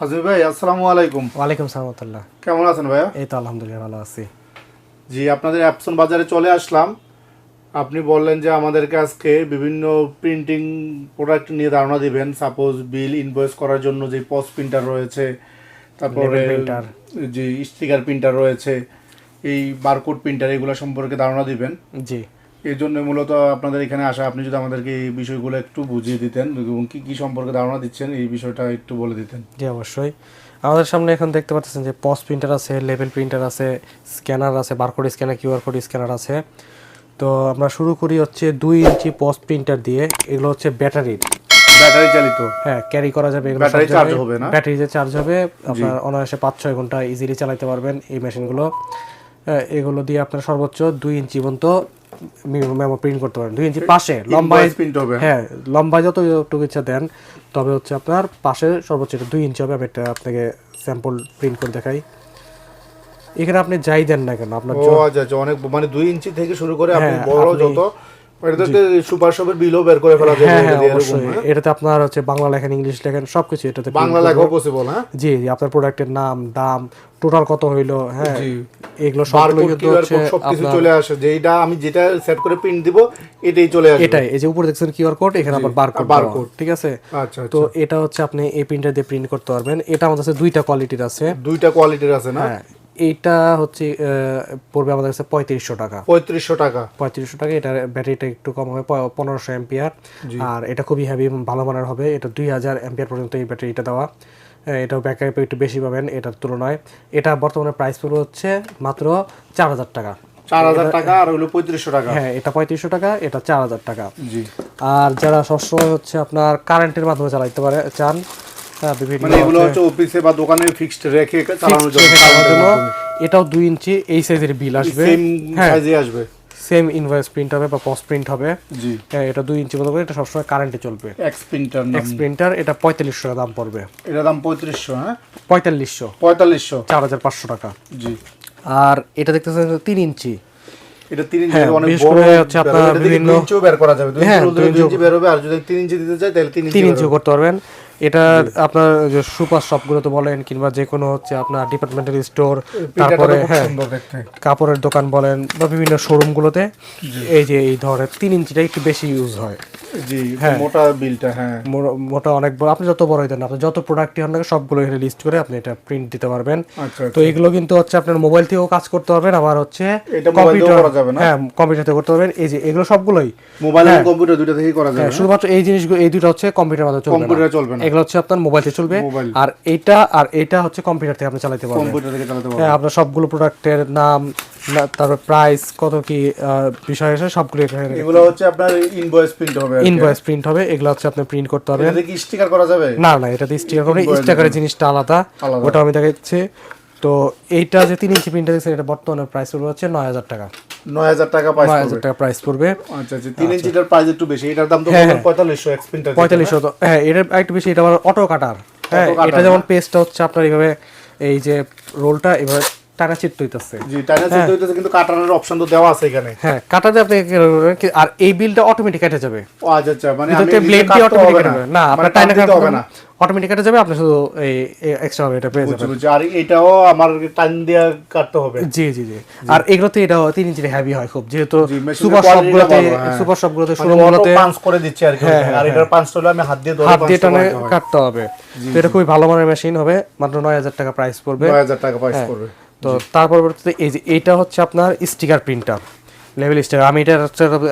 হাজির ভাই আসসালামু আলাইকুম। ওয়ালাইকুম সালামতুল্লাহ কেমন আছেন ভাইয়া? এই তো আলহামদুলিল্লাহ ভালো আছি। জি আপনাদের অ্যাপসন বাজারে চলে আসলাম। আপনি বললেন যে আমাদেরকে আজকে বিভিন্ন প্রিন্টিং প্রোডাক্ট নিয়ে ধারণা দিবেন। সাপোজ বিল ইনভয়েস করার জন্য যে পস্ট প্রিন্টার রয়েছে তারপরে যে স্টিকার প্রিন্টার রয়েছে এই বারকোড প্রিন্টার এগুলো সম্পর্কে ধারণা দিবেন। জি। এই জন্য মূলত আপনাদের এখানে আসা। আপনি যদি আমাদেরকে এই বিষয়গুলো একটু বুঝিয়ে দিতেন এবং কি কি সম্পর্কে ধারণা দিচ্ছেন এই বিষয়টা একটু বলে দিতেন। জি অবশ্যই। আমাদের সামনে এখন দেখতে পাচ্ছেন যে পস প্রিন্টার আছে লেভেল প্রিন্টার আছে স্ক্যানার আছে barcode scanner QR code scanner আছে। তো আমরা শুরু করি হচ্ছে দুই ইঞ্চি পস প্রিন্টার দিয়ে। এগুলো হচ্ছে ব্যাটারির ব্যাটারি চালিত। হ্যাঁ ক্যারি করা যাবে এগুলো ব্যাটারি চার্জ হবে না? ব্যাটারিতে চার্জ হবে আপনার অনায়াসে পাঁচ ছয় ঘণ্টা ইজিলি চালাতে পারবেন এই মেশিনগুলো হ্যাঁ, এগুলো দিয়ে আপনার সর্বোচ্চ দুই ইঞ্চি পর্যন্ত মেমো প্রিন্ট করতে পারেন। দুই ইঞ্চি পাশে লম্বায় প্রিন্ট হবে। হ্যাঁ লম্বায় যতটুকু ইচ্ছা দেন তবে হচ্ছে আপনার পাশে সর্বোচ্চ এটা দুই ইঞ্চি হবে। আমি একটা আপনাকে স্যাম্পল প্রিন্ট করে দেখাই। এখানে আপনি যাই দেন না কেন আপনার ও আচ্ছা আচ্ছা অনেক মানে দুই ইঞ্চি থেকে শুরু করে আপনি হ্যাঁ, বড় যত এটাতে সুপার শপের বিলও বের করে ফেলা যাবে হ্যাঁ এটা হ্যাঁ দিয়ে এরকম, অবশ্যই। হ্যাঁ? এটাতে আপনার হচ্ছে বাংলা লেখেন ইংলিশ লেখেন সবকিছু এটাতে বাংলা করতে পসিবল হ্যাঁ? জি জি, আপনার প্রোডাক্টের নাম দাম টোটাল কত হইল হ্যাঁ এগুলো সবগুলো বারকোড কিন্তু কিউআর হচ্ছে কোড সবকিছু চলে আসে। যেটা আমি যেটা সেট করে প্রিন্ট দিব এটাই চলে এটাই এই যে উপরে দেখছেন কিউআর কোড এখানে আবার বারকোড barcode। বারকোড ঠিক আছে? আচ্ছা তো আচ্ছা। এটা হচ্ছে আপনি এই প্রিন্টার দিয়ে প্রিন্ট করতে পারবেন। এটা আমাদের কাছে দুইটা কোয়ালিটির আছে। দুইটা কোয়ালিটির আছে না? এইটা হচ্ছে পড়বে আমাদের কাছে পঁয়ত্রিশশো টাকা। পঁয়ত্রিশশো টাকা। পঁয়ত্রিশশো টাকা এটার ব্যাটারিটা একটু কম হবে পনেরোশো এম্পিয়ার আর এটা খুবই হেভি ভালো মানের হবে। এটা দুই হাজার এম্পিয়ার পর্যন্ত এই ব্যাটারিটা দেওয়া। এটাও ব্যাকআপ একটু বেশি পাবেন এটার তুলনায়। এটা বর্তমানে প্রাইস পড়বে হচ্ছে মাত্র চার হাজার টাকা। চার হাজার টাকা আর পঁয়ত্রিশশো টাকা। হ্যাঁ এটা পঁয়ত্রিশশো টাকা এটা চার হাজার টাকা। জি। আর যারা সবসময় হচ্ছে আপনার কারেন্টের মাধ্যমে চালাতে পারে চান মানে এগুলো হচ্ছে অফিসে বা দোকানে ফিক্সড রেখে চালানোর জন্য রেখে চালানোর জন্য। এটাও দুই ইঞ্চি এই সাইজের বিল আসবে। হ্যাঁ। সাইজে আসবে। সেম ইনভয়েস প্রিন্ট হবে বা পস্ট প্রিন্ট হবে। জি। এটা দুই ইঞ্চি মতো করে এটা সবসময় কারেন্টে চলবে। এক্স প্রিন্টার এক্স প্রিন্টার এটা পঁয়তাল্লিশশো টাকা দাম পড়বে। এটার দাম পঁয়ত্রিশশো হ্যাঁ? পঁয়তাল্লিশশো। পঁয়তাল্লিশশো। চার হাজার পাঁচশো টাকা। জি। আর এটা দেখতেছেন তিন ইঞ্চি। এটা তিন ইঞ্চি হ্যাঁ, অনেক বড় হচ্ছে আপনার বিভিন্ন- ইঞ্চিও বের করা যাবে। হ্যাঁ, ইঞ্চি বের হবে আর যদি তিন ইঞ্চি দিতে চাই তাহলে তিন ইঞ্চি তিন বের করতে পারবেন। এটা আপনার যে সুপার শপগুলোতে বলেন কিংবা যে কোনো হচ্ছে আপনার ডিপার্টমেন্টাল স্টোর তারপরে হ্যাঁ কাপড়ের দোকান বলেন বা বিভিন্ন শোরুমগুলোতে এই যে এই ধরনের তিন ইঞ্চিটা একটু বেশি ইউজ হয়। জি মোটা বিলটা হ্যাঁ। মোটা- মোটা অনেক বড় আপনি যত বড় দেন আপনি যত প্রোডাক্টই হন না সবগুলো এখানে লিস্ট করে আপনি এটা প্রিন্ট দিতে পারবেন। আচ্ছা তো এগুলো কিন্তু হচ্ছে আপনার মোবাইল থেকেও কাজ করতে পারবেন আবার হচ্ছে কম্পিউটার? হ্যাঁ করতে পারবেন। এই যে এগুলো সবগুলোই মোবাইল এবং কম্পিউটার দুইটা থেকেই করা যাবে হ্যাঁ, শুধুমাত্র এই জিনিসগুলো এই দুটো হচ্ছে কম্পিউটার মাধ্যমে চলবে না। চলবে না। এগুলো হচ্ছে আপনার মোবাইল থেকে চলবে। আর এইটা আর এইটা হচ্ছে কম্পিউটার থেকে আপনি চালাতে পারবেন। কম্পিউটার থেকে চালাতে পারবে হ্যাঁ আপনার সবগুলো প্রোডাক্টের নাম তারপর প্রাইস কত কি বিষয় আছে সবগুলো এখানে এগুলো হচ্ছে আপনার ইনভয়েস প্রিন্ট হবে ইনভয়েস প্রিন্ট হবে এগুলো হচ্ছে আপনি প্রিন্ট করতে পারবেন। এটাতে কি স্টিকার করা যাবে? না না এটাতে স্টিকার করবেন স্টিকারের জিনিসটা আলাদা। ওটা আমি দেখাচ্ছি। তো এইটা যে তিন ইঞ্চি প্রিন্টার দেখছেন এটা বর্তমানে প্রাইস পড়বে হচ্ছে নয় হাজার টাকা। নয় হাজার টাকা প্রাইস নয় হাজার টাকা প্রাইস পড়বে। আচ্ছা আচ্ছা তিন ইঞ্চিটার প্রাইস একটু বেশি এটার দাম তো। পঁয়তাল্লিশশো এক্স পঁয়তাল্লিশশো তো হ্যাঁ একটু বেশি এটা আবার অটো কাটার হ্যাঁ এটা যেমন পেস্টটা হচ্ছে আপনার এইভাবে এই যে রোলটা এভাবে টানা হইতেছে। জি টাইনা সেট হইতেছে কিন্তু কাটানোর অপশন তো দেওয়া আছে এখানে। হ্যাঁ কাটাতে আপনি আর এই বিলটা অটোমেটিক কেটে যাবে। ও আচ্ছা আচ্ছা মানে আমি ব্লেড দিয়ে অটোমেটিক কেটে যাবে। না মানে আপনার টাইনা টান হবে না। অটোমেটিক কেটে যাবে আপনি শুধু এই এক্সট্রা হবে এটা পেয়ে যাবেন। আর এটাও আমার টাইম দিয়ে কাটতে হবে। জি জি জি। আর এগুলোতে এটা তিন ইঞ্চি হেভি হয় খুব। যেহেতু সুপার সবগুলোতে হ্যাঁ। সুপার সবগুলোতে মানে পাঞ্চ করে দিচ্ছে আর কি আর এটার পাঁচটা হলে আমি হাত দিয়ে ধরে হাত দিয়ে টানে কাটতে হবে। তো এটা খুবই ভালো মানের মেশিন হবে। মাত্র নয় হাজার টাকা প্রাইস পড়বে। নয় হাজার টাকা প্রাইস করবে তো তার পরবর্তীতে এই যে এটা হচ্ছে আপনার স্টিকার প্রিন্টার লেভেল স্টিকার আমি এটা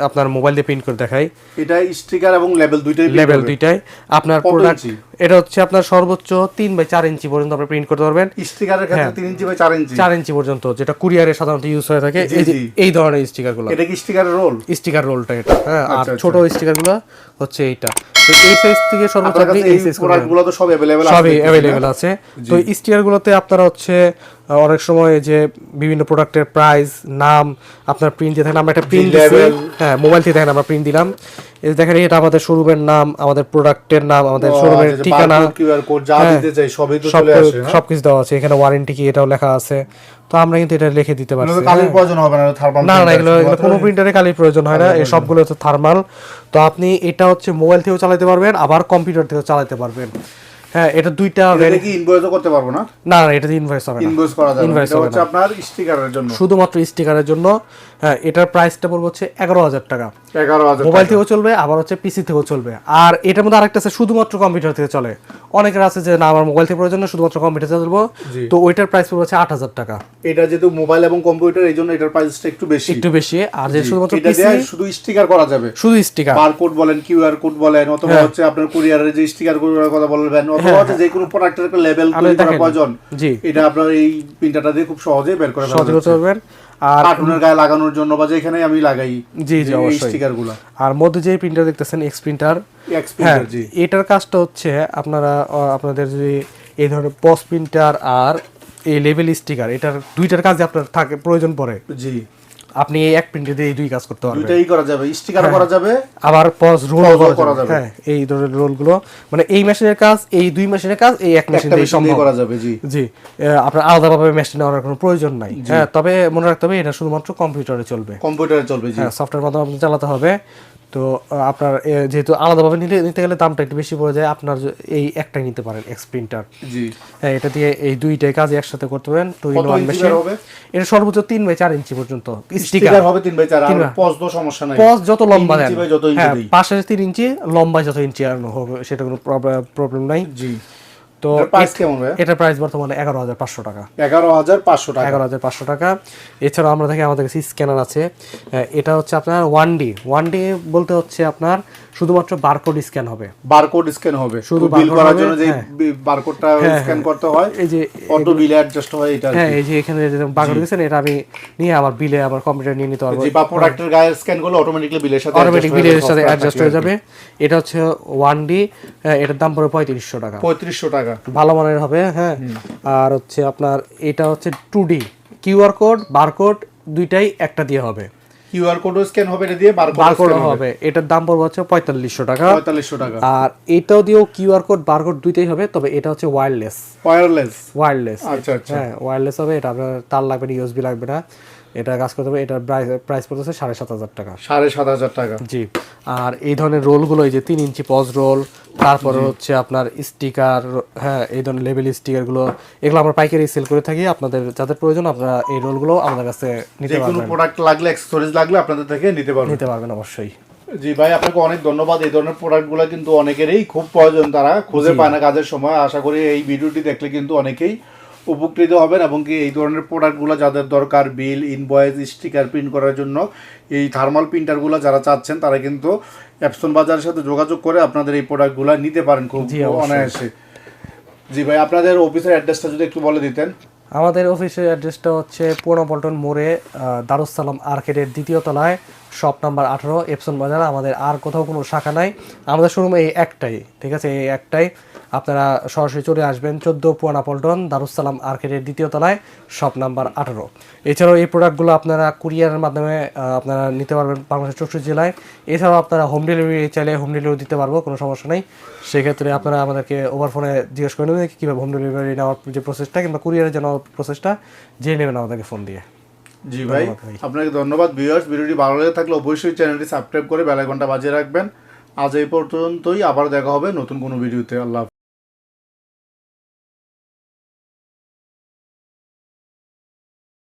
আপনার মোবাইল দিয়ে প্রিন্ট করে দেখাই। এটা স্টিকার এবং লেভেল দুইটাই লেভেল দুইটাই। আপনার প্রোডাক্ট? এটা হচ্ছে আপনার সর্বোচ্চ তিন বাই চার ইঞ্চি পর্যন্ত আপনি প্রিন্ট করতে পারবেন। স্টিকারের ক্ষেত্রে তিন ইঞ্চি বাই চার ইঞ্চি। চার ইঞ্চি পর্যন্ত যেটা কুরিয়ারে সাধারণত ইউজ হয়ে থাকে। এই ধরনের স্টিকারগুলো এটা কি স্টিকারের রোল? স্টিকার রোলটা এটা হ্যাঁ। আর আচ্ছা, ছোট স্টিকারগুলো হচ্ছে এইটা। তো এই সাইজ থেকে সর্বোচ্চ আপনার আপনি এই এই সাইজ প্রোডাক্ট তো সব অ্যাভেলেবেল সবই অ্যাভেলেবেল আছে। তো স্টিকার গুলোতে আপনারা হচ্ছে অনেক সময় যে বিভিন্ন প্রোডাক্টের প্রাইস নাম আপনার প্রিন্ট দিয়ে থাকেন আমরা একটা প্রিন্ট হ্যাঁ মোবাইল থেকে দেখেন আমরা প্রিন্ট দিলাম। এই দেখেন এটা আমাদের শোরুমের নাম আমাদের প্রোডাক্টের নাম আমাদের শোরুমের ঠিকানা। কিউআর কোড যা হ্যাঁ। দিতে চাই সবই তো চলে আসে হ্যাঁ? সবকিছু দেওয়া আছে। এখানে ওয়ারেন্টি কি এটাও লেখা আছে। তো আমরা কিন্তু এটা লিখে দিতে পারছি কালির প্রয়োজন হবে না থার্মাল না না এগুলো এগুলো কোনো প্রিন্টারে কালির প্রয়োজন হয় না এই সবগুলো হচ্ছে থার্মাল তো আপনি এটা হচ্ছে মোবাইল থেকেও চালাতে পারবেন আবার কম্পিউটার থেকেও চালাতে পারবেন। হ্যাঁ এটা দুইটা এটা কি ইনভয়েসও করতে পারব না? না না এটা ইনভয়েস হবে না। ইনভয়েস করা যাবে হবে হচ্ছে আপনার স্টিকারের জন্য। শুধুমাত্র স্টিকারের জন্য। হ্যাঁ এটার প্রাইসটা পড়বে হচ্ছে এগারো হাজার টাকা। এগারো হাজার মোবাইল থেকেও চলবে আবার হচ্ছে পিসি থেকেও চলবে। আর এটার মধ্যে আরেকটা আছে শুধুমাত্র কম্পিউটার থেকে চলে। অনেকের আছে যে না আমার মোবাইল থেকে প্রয়োজন না শুধুমাত্র কম্পিউটার চলবো। জি। তো ওইটার প্রাইস পড়বে হচ্ছে আট হাজার টাকা। এটা যেহেতু মোবাইল এবং কম্পিউটার এই জন্য এটার প্রাইসটা একটু বেশি। একটু বেশি। আর যে শুধুমাত্র পিসি শুধু স্টিকার করা যাবে। শুধু স্টিকার বারকোড বলেন কিউআর কোড বলেন অথবা হচ্ছে আপনার কুরিয়ারের যে স্টিকার করার কথা বলবেন অথবা হচ্ছে যে কোনো প্রোডাক্টের একটা লেভেল তৈরি করা প্রয়োজন। জি। এটা আপনার এই প্রিন্টারটা দিয়ে খুব সহজেই বের করে ফেলা সহযোগিতা যাচ্ছে। আর কার্টুনের গায়ে লাগানোর জন্য বা যেখানে আমি লাগাই জি জি অবশ্যই। স্টিকার আর মধ্যে যে প্রিন্টার দেখতেছেন এক্স প্রিন্টার এক্স হ্যাঁ জি। এটার কাজটা হচ্ছে আপনারা আপনাদের যদি এই ধরনের পস প্রিন্টার আর এই লেভেল স্টিকার এটার দুইটার কাজে আপনার থাকে প্রয়োজন পড়ে। জি। আপনি এই এক প্রিন্টে দিয়ে দুই কাজ করতে পারবেন। দুইটাই করা যাবে স্টিকার করা যাবে আবার পজ রোল করা যাবে। হ্যাঁ এই ধরনের রোলগুলো মানে এই মেশিনের কাজ এই দুই মেশিনের কাজ এই এক মেশিন দিয়ে সম্ভব। করা যাবে জি। জি আপনার আলাদা ভাবে মেশিন নেওয়ার কোনো প্রয়োজন নাই। হ্যাঁ তবে মনে রাখতে হবে এটা শুধুমাত্র কম্পিউটারে চলবে। কম্পিউটারে চলবে জি। হ্যাঁ সফটওয়্যার মাধ্যমে আপনি চালাতে হবে। তো আপনার যেহেতু আলাদাভাবে নিতে নিতে গেলে দামটা একটু বেশি পড়ে যায় আপনার এই একটাই নিতে পারেন এক্স প্রিন্টার জি। হ্যাঁ এটা দিয়ে এই দুইটাই কাজ একসাথে করতে পারেন টু ইন ওয়ান মেশিন এটা সর্বোচ্চ তিন বাই চার ইঞ্চি পর্যন্ত স্টিকার হবে তিন বাই চার আর পজ তো সমস্যা নাই। পজ যত লম্বা দেন। হ্যাঁ পাশে তিন ইঞ্চি লম্বায় যত ইঞ্চি আর হবে সেটা কোনো প্রবলেম নাই। জি। তো প্রাইস কেমন এটার প্রাইস বর্তমানে এগারো হাজার পাঁচশো টাকা। এগারো হাজার পাঁচশো টাকা। এগারো হাজার পাঁচশো টাকা। এছাড়াও আমরা দেখি আমাদের কাছে স্ক্যানার আছে। এটা হচ্ছে আপনার ওয়ান ডি ওয়ান ডি বলতে হচ্ছে আপনার শুধুমাত্র বারকোড স্ক্যান হবে। বারকোড স্ক্যান হবে। শুধু বিল করার জন্য যে। বারকোডটা স্ক্যান করতে হয় এই যে অটো বিলে অ্যাডজাস্ট হয় এটা হ্যাঁ এই যে এখানে যে বারকোড দিয়েছেন এটা আমি নিয়ে আমার বিলে আমার কম্পিউটার নিয়ে নিতে পারব। বা প্রোডাক্টের গায়ের স্ক্যান করলে অটোমেটিক্যালি বিলের সাথে অটোমেটিক বিলের সাথে অ্যাডজাস্ট হয়ে যাবে। এটা হচ্ছে ওয়ান ডি এটার দাম পড়বে পঁয়ত্রিশশো টাকা। পঁয়ত্রিশশো টাকা। ভালো মানের হবে হ্যাঁ। আর হচ্ছে আপনার এটা হচ্ছে two D QR code barcode দুইটাই একটা দিয়ে হবে। কিউআর কোডও স্ক্যান হবে এটা দিয়ে বারকোড বারকোড হবে। এটার দাম পড়বে হচ্ছে পঁয়তাল্লিশশো টাকা। পঁয়তাল্লিশশো টাকা। আর এটাও দিয়েও কিউআর কোড বারকোড দুইটাই হবে তবে এটা হচ্ছে ওয়্যারলেস ওয়্যারলেস ওয়্যারলেস আচ্ছা আচ্ছা। হ্যাঁ ওয়্যারলেস হবে এটা আপনার তার লাগবে না ইউএসবি লাগবে না। এটা কাজ করতে হবে এটার প্রাইস পড়তেছে সাড়ে সাত হাজার টাকা। সাড়ে সাত হাজার টাকা। জি আর এই ধরনের রোলগুলো এই যে তিন ইঞ্চি পজ রোল তারপরে হচ্ছে আপনার স্টিকার হ্যাঁ এই ধরনের লেভেল স্টিকারগুলো এগুলো আমরা পাইকারি সেল করে থাকি। আপনাদের যাদের প্রয়োজন আপনারা এই রোলগুলো আমাদের কাছে নিতে যে কোনো পারবেন। প্রোডাক্ট লাগলে অ্যাক্সেসরিজ লাগলে আপনাদের থেকে নিতে পারবেন। নিতে পারবেন অবশ্যই। জি ভাই আপনাকে অনেক ধন্যবাদ। এই ধরনের প্রোডাক্টগুলো কিন্তু অনেকেরই খুব প্রয়োজন তারা খুঁজে পায় না কাজের সময়। আশা করি এই ভিডিওটি দেখলে কিন্তু অনেকেই উপকৃত হবেন এবং কি এই ধরনের প্রোডাক্টগুলো যাদের দরকার বিল ইনভয়েস স্টিকার প্রিন্ট করার জন্য এই থার্মাল প্রিন্টারগুলো যারা চাচ্ছেন তারা কিন্তু অ্যাপসন বাজারের সাথে যোগাযোগ করে আপনাদের এই প্রোডাক্টগুলো নিতে পারেন খুব অনায়াসে। জি ভাই আপনাদের অফিসের অ্যাড্রেসটা যদি একটু বলে দিতেন। আমাদের অফিসের অ্যাড্রেসটা হচ্ছে পুরনো পল্টন মোড়ে দারুসালাম আর্কেডের দ্বিতীয় তলায়। শপ নাম্বার আঠারো এপসন বাজার, আমাদের আর কোথাও কোনো শাখা নাই। আমাদের শোরুম এই একটাই, ঠিক আছে? এই একটাই। আপনারা সরাসরি চলে আসবেন চোদ্দ পুয়ানা পল্টন দারুসালাম আর্কেডের দ্বিতীয় তলায়, শপ নাম্বার আঠারো। এছাড়াও এই প্রোডাক্টগুলো আপনারা কুরিয়ারের মাধ্যমে আপনারা নিতে পারবেন বাংলাদেশের চৌষট্টি জেলায়। এছাড়াও আপনারা হোম ডেলিভারি চাইলে হোম ডেলিভারি দিতে পারব, কোনো সমস্যা নেই। সেক্ষেত্রে আপনারা আমাদেরকে ওভার ফোনে জিজ্ঞেস করে নেবেন কীভাবে হোম ডেলিভারি নেওয়ার যে প্রসেসটা কিংবা কুরিয়ারে যে নেওয়ার প্রসেসটা জেনে নেবেন আমাদেরকে ফোন দিয়ে। জি ভাই আপনাকে ধন্যবাদ ভিউয়ার্স ভিডিওটি ভালো লেগে থাকলে অবশ্যই চ্যানেলটি সাবস্ক্রাইব করে বেল ঘণ্টা বাজিয়ে রাখবেন। আজ এই পর্যন্তই, আবার দেখা হবে নতুন কোনো ভিডিওতে আল্লাহ।